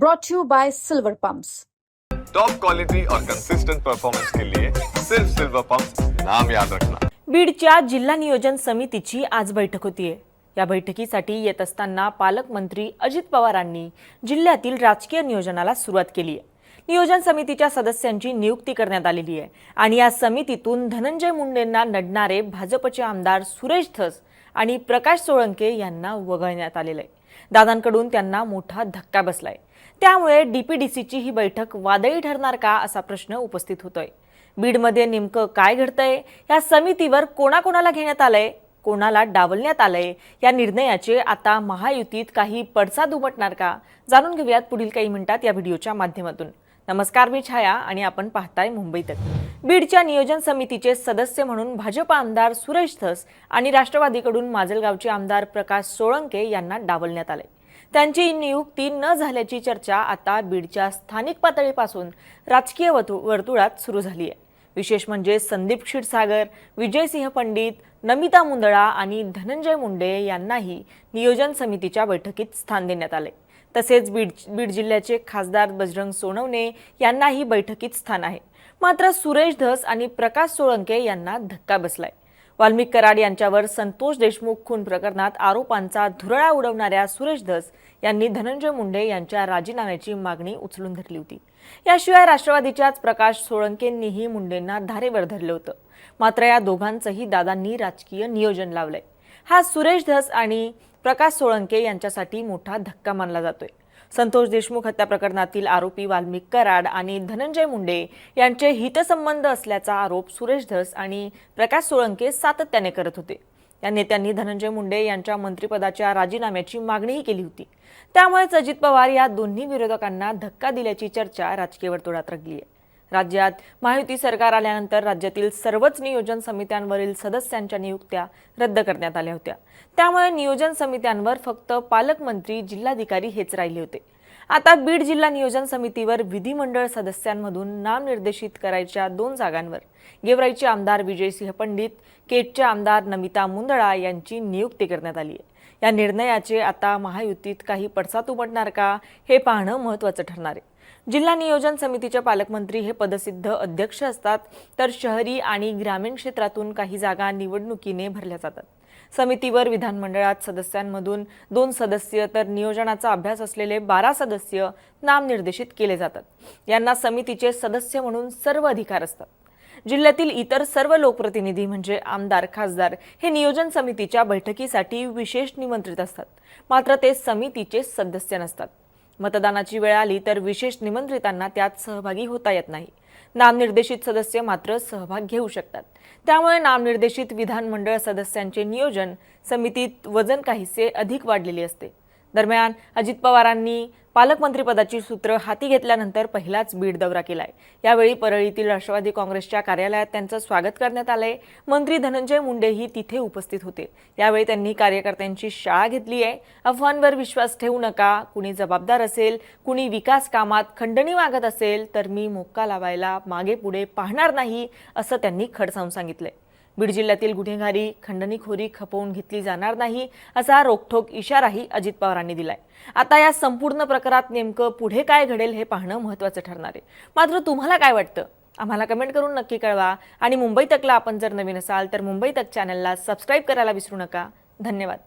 brought to you by Silver Pumps. Top quality और consistent performance के लिए सिर्फ सिल्वर पंप नाम याद रखना। बीडच्या जिल्हा नियोजन समितीची आज बैठक होतीये या बैठकीसाठी येत असताना पालकमंत्री अजित पवारांनी जिल्ह्यातील राजकीय नियोजनाला सुरुवात केली आहे. नियोजन समितीच्या सदस्यांची नियुक्ती करण्यात आलेली आहे. आणि या समितीतून धनंजय मुंडेंना नडणारे भाजपचे आमदार सुरेश धस आणि प्रकाश सोळंके यांना वगळण्यात आलेलं आहे. दादांकडून त्यांना मोठा धक्का बसलाय. त्यामुळे डीपीडीसीची ही बैठक वादळी ठरणार का असा प्रश्न उपस्थित होतोय. बीडमध्ये नेमकं काय घडतंय? या समितीवर कोणाकोणाला घेण्यात आलंय? कोणाला डावलण्यात आलंय? या निर्णयाचे आता महायुतीत काही पडसाद उमटणार का? जाणून घेऊयात पुढील काही मिनिटात या व्हिडिओच्या माध्यमातून. नमस्कार मी छाया आणि आपण पाहताय मुंबई बीडच्या नियोजन समितीचे सदस्य म्हणून भाजप आमदार सुरेश धस आणि राष्ट्रवादीकडून माजलगावचे आमदार प्रकाश सोळंके यांना डावलण्यात आले त्यांची नियुक्ती न झाल्याची चर्चा आता बीडच्या स्थानिक पातळीपासून राजकीय वतु- वर्तुळात सुरू झाली आहे. विशेष म्हणजे संदीप क्षीरसागर विजयसिंह पंडित नमिता मुंदळा आणि धनंजय मुंडे यांनाही नियोजन समितीच्या बैठकीत स्थान देण्यात आले. तसेच बीड बीड जिल्ह्याचे खासदार बजरंग सोनवणे यांनाही बैठकीत स्थान आहे. मात्र सुरेश धस आणि प्रकाश सोळंके यांना धक्का बसलाय. वाल्मिक कराड यांच्यावर संतोष देशमुख खून प्रकरणात आरोपांचा धुरळा उडवणाऱ्या सुरेश धस यांनी धनंजय मुंडे यांच्या राजीनाम्याची मागणी उचलून धरली होती. याशिवाय राष्ट्रवादीच्याच प्रकाश सोळंकेंनीही मुंडेंना धारेवर धरलं होतं. मात्र या दोघांचंही दादांनी राजकीय नियोजन लावलंय. हा सुरेश धस आणि प्रकाश सोळंके यांच्यासाठी मोठा धक्का मानला जातोय. संतोष देशमुख हत्या प्रकरणातील आरोपी वाल्मिक कराड आणि धनंजय मुंडे यांचे हितसंबंध असल्याचा आरोप सुरेश धस आणि प्रकाश सोळंके सातत्याने करत होते. या नेत्यांनी धनंजय मुंडे यांच्या मंत्रिपदाच्या राजीनाम्याची मागणीही केली होती. त्यामुळेच अजित पवार या दोन्ही विरोधकांना धक्का दिल्याची चर्चा राजकीय वर्तुळात रंगली आहे. राज्यात महायुती सरकार आल्यानंतर राज्यातील सर्वच नियोजन समित्यांवरील सदस्यांच्या नियुक्त्या रद्द करण्यात आल्या होत्या. त्यामुळे नियोजन समित्यांवर फक्त पालकमंत्री जिल्हाधिकारी हेच राहिले होते. आता बीड जिल्हा नियोजन समितीवर विधिमंडळ सदस्यांमधून नामनिर्देशित करायच्या दोन जागांवर. गेवराईचे आमदार विजयसिंह पंडित केटचे आमदार नमिता मुंदळा यांची नियुक्ती करण्यात आली आहे. या निर्णयाचे आता महायुतीत काही पडसाद उमटणार का हे पाहणं महत्त्वाचं ठरणार आहे. जिल्हा नियोजन समितीचे पालकमंत्री हे पदसिद्ध अध्यक्ष असतात तर शहरी आणि ग्रामीण क्षेत्रातून काही जागा निवडणुकीने भरल्या जातात. समितीवर विधानमंडळात सदस्यांमधून दोन सदस्य तर नियोजनाचा अभ्यास असलेले बारा सदस्य नामनिर्देशित केले जातात. यांना समितीचे सदस्य म्हणून सर्व अधिकार असतात. जिल्ह्यातील इतर सर्व लोकप्रतिनिधी म्हणजे आमदार खासदार हे नियोजन समितीच्या बैठकीसाठी विशेष निमंत्रित असतात. मात्र ते समितीचे सदस्य नसतात. मतदानाची वेळ आली तर विशेष निमंत्रितांना त्यात सहभागी होता येत नाही. नामनिर्देशित सदस्य मात्र सहभाग घेऊ शकतात. त्यामुळे नामनिर्देशित विधानमंडळ सदस्यांचे नियोजन समितीत वजन काहीसे अधिक वाढलेले असते. दरम्यान अजित पवारांनी पालकमंत्रीपदाची सूत्र हाती घेतल्यानंतर पहिलाच बीड दौरा केला आहे यावेळी परळीतील राष्ट्रवादी काँग्रेसच्या कार्यालयात त्यांचं स्वागत करण्यात आलंय. मंत्री धनंजय मुंडेही तिथे उपस्थित होते. यावेळी त्यांनी कार्यकर्त्यांची शाळा घेतली आहे. अफवांवर विश्वास ठेवू नका. कुणी जबाबदार असेल कुणी विकास कामात खंडणी मागत असेल तर मी मोक्का लावायला मागे पुढे पाहणार नाही असं त्यांनी खडसावून सांगितलंय. बीड जिल्ह्यातील गुन्हेगारी खंडणीखोरी खपवून घेतली जाणार नाही असा रोखठोक इशाराही अजित पवारांनी दिलाय. आता या संपूर्ण प्रकारात नेमकं पुढे काय घडेल हे पाहणं महत्त्वाचं ठरणार आहे. मात्र तुम्हाला काय वाटतं? आम्हाला कमेंट करून नक्की कळवा. आणि मुंबई तकला आपण जर नवीन असाल तर मुंबई तक चॅनलला सबस्क्राईब करायला विसरू नका. धन्यवाद.